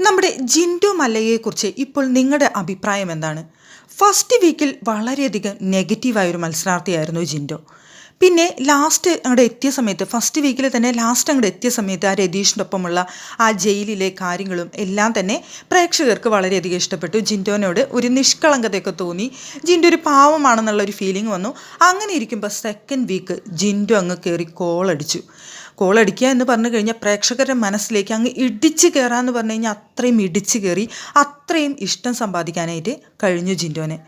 നമ്മുടെ ജിൻഡു മല്ലയെക്കുറിച്ച് ഇപ്പോൾ നിങ്ങളുടെ അഭിപ്രായം എന്താണ്? ഫസ്റ്റ് വീക്കിൽ വളരെയധികം നെഗറ്റീവായ ഒരു മത്സരാർത്ഥിയായിരുന്നു ജിൻഡോ. പിന്നെ ലാസ്റ്റ് അങ്ങോട്ട് എത്തിയ സമയത്ത് ഫസ്റ്റ് വീക്കിൽ തന്നെ ലാസ്റ്റ് അങ്ങോട്ട് എത്തിയ സമയത്ത് ആ രതീഷിന്റെ ഒപ്പമുള്ള ആ ജയിലിലെ കാര്യങ്ങളും എല്ലാം തന്നെ പ്രേക്ഷകർക്ക് വളരെയധികം ഇഷ്ടപ്പെട്ടു. ജിൻഡോനോട് ഒരു നിഷ്കളങ്കതയൊക്കെ തോന്നി. ജിൻഡോ ഒരു പാവമാണെന്നുള്ള ഒരു ഫീലിംഗ് വന്നു. അങ്ങനെ ഇരിക്കുമ്പോൾ സെക്കൻഡ് വീക്ക് ജിൻഡോ അങ്ങ് കയറി കോളടിച്ചു കോളടിക്കുക എന്ന് പറഞ്ഞു കഴിഞ്ഞാൽ പ്രേക്ഷകരുടെ മനസ്സിലേക്ക് അങ്ങ് ഇടിച്ച് കയറാന്ന് പറഞ്ഞു കഴിഞ്ഞാൽ അത്രയും ഇടിച്ച് കയറി അത്രയും ഇഷ്ടം സമ്പാദിക്കാനായിട്ട് കഴിഞ്ഞു ജിൻഡോനെ.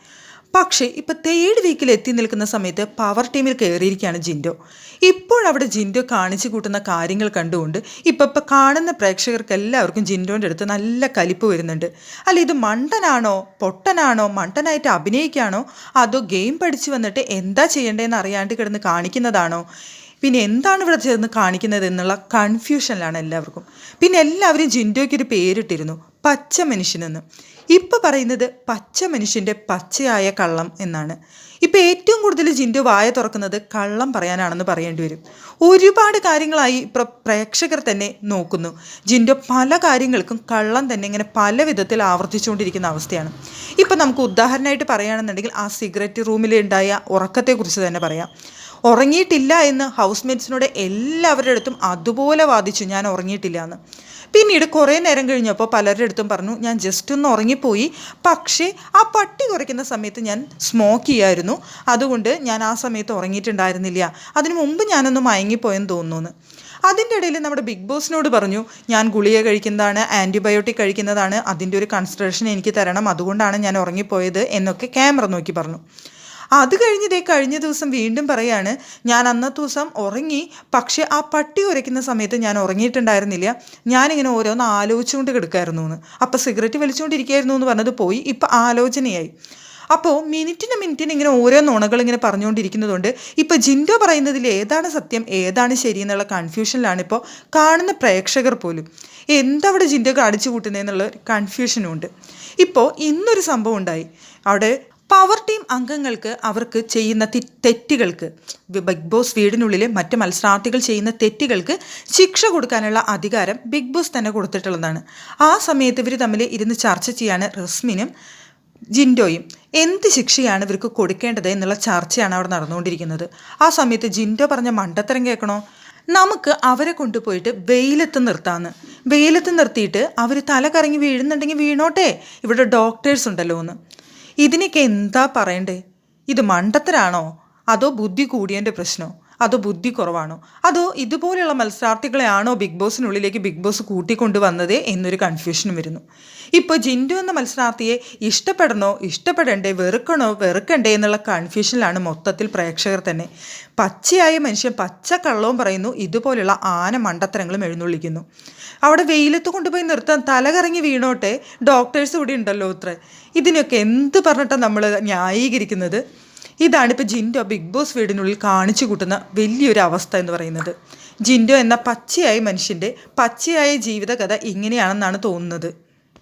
പക്ഷേ ഇപ്പോൾ തേർഡ് വീക്കിൽ എത്തി നിൽക്കുന്ന സമയത്ത് പവർ ടീമിൽ കയറിയിരിക്കുകയാണ് ജിൻഡോ. ഇപ്പോഴവിടെ ജിൻഡോ കാണിച്ചു കൂട്ടുന്ന കാര്യങ്ങൾ കണ്ടുകൊണ്ട് ഇപ്പോൾ ഇപ്പോൾ കാണുന്ന പ്രേക്ഷകർക്ക് എല്ലാവർക്കും ജിൻഡോന്റെ അടുത്ത് നല്ല കലിപ്പ് വരുന്നുണ്ട്. അല്ല ഇത് മണ്ടനാണോ? പൊട്ടനാണോ? മണ്ടനായിട്ട് അഭിനയിക്കുകയാണോ? അതോ ഗെയിം പഠിച്ചു വന്നിട്ട് എന്താ ചെയ്യേണ്ടതെന്ന് അറിയാണ്ട് കിടന്ന് കാണിക്കുന്നതാണോ? പിന്നെ എന്താണ് ഇവിടെ ചേർന്ന് കാണിക്കുന്നത് എന്നുള്ള കൺഫ്യൂഷനിലാണ് എല്ലാവർക്കും. പിന്നെ എല്ലാവരും ജിൻഡോയ്ക്ക് ഒരു പേരിട്ടിരുന്നു പച്ച മനുഷ്യനെന്ന്. ഇപ്പോൾ പറയുന്നത് പച്ച മനുഷ്യന്റെ പച്ചയായ കള്ളം എന്നാണ്. ഇപ്പോൾ ഏറ്റവും കൂടുതൽ ജിൻഡോ വായ തുറക്കുന്നത് കള്ളം പറയാനാണെന്ന് പറയേണ്ടി വരും. ഒരുപാട് കാര്യങ്ങളായി ഇപ്പോൾ പ്രേക്ഷകർ തന്നെ നോക്കുന്നു. ജിൻഡോ പല കാര്യങ്ങൾക്കും കള്ളം തന്നെ ഇങ്ങനെ പല വിധത്തിൽ ആവർത്തിച്ചുകൊണ്ടിരിക്കുന്ന അവസ്ഥയാണ്. ഇപ്പോൾ നമുക്ക് ഉദാഹരണമായിട്ട് പറയുകയാണെന്നുണ്ടെങ്കിൽ ആ സിഗരറ്റ് റൂമിലുണ്ടായ ഉറക്കത്തെക്കുറിച്ച് തന്നെ പറയാം. ഉറങ്ങിയിട്ടില്ല എന്ന് ഹൗസ് മേറ്റ്സിനോട് എല്ലാവരുടെ അടുത്തും അതുപോലെ വാദിച്ചു ഞാൻ ഉറങ്ങിയിട്ടില്ല എന്ന്. പിന്നീട് കുറേ നേരം കഴിഞ്ഞപ്പോൾ പലരുടെ അടുത്തും പറഞ്ഞു ഞാൻ ജസ്റ്റ് ഒന്ന് ഉറങ്ങിപ്പോയി. പക്ഷേ ആ പട്ടി കുറയ്ക്കുന്ന സമയത്ത് ഞാൻ സ്മോക്ക് ചെയ്യായിരുന്നു. അതുകൊണ്ട് ഞാൻ ആ സമയത്ത് ഉറങ്ങിയിട്ടുണ്ടായിരുന്നില്ല. അതിനു മുമ്പ് ഞാനൊന്ന് മയങ്ങിപ്പോയെന്ന് തോന്നുന്നു അതിന്റെ ഇടയിൽ നമ്മുടെ ബിഗ് ബോസിനോട് പറഞ്ഞു ഞാൻ ഗുളിക കഴിക്കുന്നതാണ് ആന്റിബയോട്ടിക് കഴിക്കുന്നതാണ്. അതിന്റെ ഒരു കൺസിഡറേഷൻ എനിക്ക് തരണം. അതുകൊണ്ടാണ് ഞാൻ ഉറങ്ങിപ്പോയത് എന്നൊക്കെ ക്യാമറ നോക്കി പറഞ്ഞു. അത് കഴിഞ്ഞതേ കഴിഞ്ഞ ദിവസം വീണ്ടും പറയാണ് ഞാൻ അന്നത്തെ ദിവസം ഉറങ്ങി പക്ഷേ ആ പട്ടി ഉരയ്ക്കുന്ന സമയത്ത് ഞാൻ ഉറങ്ങിയിട്ടുണ്ടായിരുന്നില്ല. ഞാനിങ്ങനെ ഓരോന്ന് ആലോചിച്ചുകൊണ്ട് കിടക്കായിരുന്നു എന്ന് അപ്പോൾ സിഗരറ്റ് വലിച്ചുകൊണ്ടിരിക്കുകയായിരുന്നു എന്ന് പറഞ്ഞത് പോയി. ഇപ്പം ആലോചനയായി. അപ്പോൾ മിനിറ്റിന് മിനിറ്റിന് ഇങ്ങനെ ഓരോ നുണകൾ ഇങ്ങനെ പറഞ്ഞുകൊണ്ടിരിക്കുന്നതുകൊണ്ട് ഇപ്പോൾ ജിൻഡോ പറയുന്നതിൽ ഏതാണ് സത്യം ഏതാണ് ശരി എന്നുള്ള കൺഫ്യൂഷനിലാണ് ഇപ്പോൾ കാണുന്ന പ്രേക്ഷകർ പോലും. എന്തവിടെ ജിൻഡോ കാണിച്ചു കൂട്ടുന്നതെന്നുള്ള കൺഫ്യൂഷനും ഉണ്ട്. ഇപ്പോൾ ഇന്നൊരു സംഭവം ഉണ്ടായി. അവിടെ പവർ ടീം അംഗങ്ങൾക്ക് അവർക്ക് ചെയ്യുന്ന തെറ്റുകൾക്ക് ബിഗ് ബോസ് വീടിനുള്ളിലെ മറ്റ് മത്സരാർത്ഥികൾ ചെയ്യുന്ന തെറ്റുകൾക്ക് ശിക്ഷ കൊടുക്കാനുള്ള അധികാരം ബിഗ് ബോസ് തന്നെ കൊടുത്തിട്ടുള്ളതാണ്. ആ സമയത്ത് ഇവർ തമ്മിൽ ഇരുന്ന് ചർച്ച ചെയ്യാണ് റസ്മിനും ജിൻഡോയും. എന്ത് ശിക്ഷയാണ് ഇവർക്ക് കൊടുക്കേണ്ടത് എന്നുള്ള ചർച്ചയാണ് അവിടെ നടന്നുകൊണ്ടിരിക്കുന്നത്. ആ സമയത്ത് ജിൻഡോ പറഞ്ഞ മണ്ടത്തരം കേൾക്കണോ? നമുക്ക് അവരെ കൊണ്ടുപോയിട്ട് വെയിലത്ത് നിർത്താമെന്ന് വെയിലത്ത് നിർത്തിയിട്ട് അവർ തല കറങ്ങി വീഴുന്നുണ്ടെങ്കിൽ വീണോട്ടെ? ഇവിടെ ഡോക്ടേഴ്സ് ഉണ്ടല്ലോ എന്ന് ഇതിനൊക്കെ എന്താ പറയണ്ടേ? ഇത് മണ്ടത്തരാണോ? അതോ ബുദ്ധി കൂടിയതിന്റെ പ്രശ്നമോ അതോ ബുദ്ധി കുറവാണോ? അതോ ഇതുപോലെയുള്ള മത്സരാർത്ഥികളെയാണോ ബിഗ് ബോസിനുള്ളിലേക്ക് ബിഗ് ബോസ് കൂട്ടിക്കൊണ്ടുവന്നത് എന്നൊരു കൺഫ്യൂഷനും വരുന്നു. ഇപ്പോൾ ജിൻഡു എന്ന മത്സരാർത്ഥിയെ ഇഷ്ടപ്പെടണോ ഇഷ്ടപ്പെടണ്ടേ വെറുക്കണോ വെറുക്കണ്ടേ എന്നുള്ള കൺഫ്യൂഷനിലാണ് മൊത്തത്തിൽ പ്രേക്ഷകർ തന്നെ. പച്ചയായ മനുഷ്യൻ പച്ച കള്ളവും പറയുന്നു ഇതുപോലെയുള്ള ആന മണ്ടത്തരങ്ങളും എഴുന്നള്ളിക്കുന്നു. അവിടെ വെയിലത്ത് കൊണ്ടുപോയി നിർത്താൻ തലകറങ്ങി വീണോട്ടെ ഡോക്ടേഴ്സ് ഇവിടെ ഉണ്ടല്ലോ ഉത്ര ഇതിനൊക്കെ എന്ത് പറഞ്ഞിട്ടാണ് നമ്മൾ ന്യായീകരിക്കുന്നത്? ഇതാണ് ഇപ്പോൾ ജിൻഡോ ബിഗ് ബോസ് വീടിനുള്ളിൽ കാണിച്ചു കൂട്ടുന്ന വലിയൊരു അവസ്ഥ എന്ന് പറയുന്നത്. ജിൻഡോ എന്ന പച്ചയായ മനുഷ്യന്റെ പച്ചയായ ജീവിതകഥ ഇങ്ങനെയാണെന്നാണ് തോന്നുന്നത്.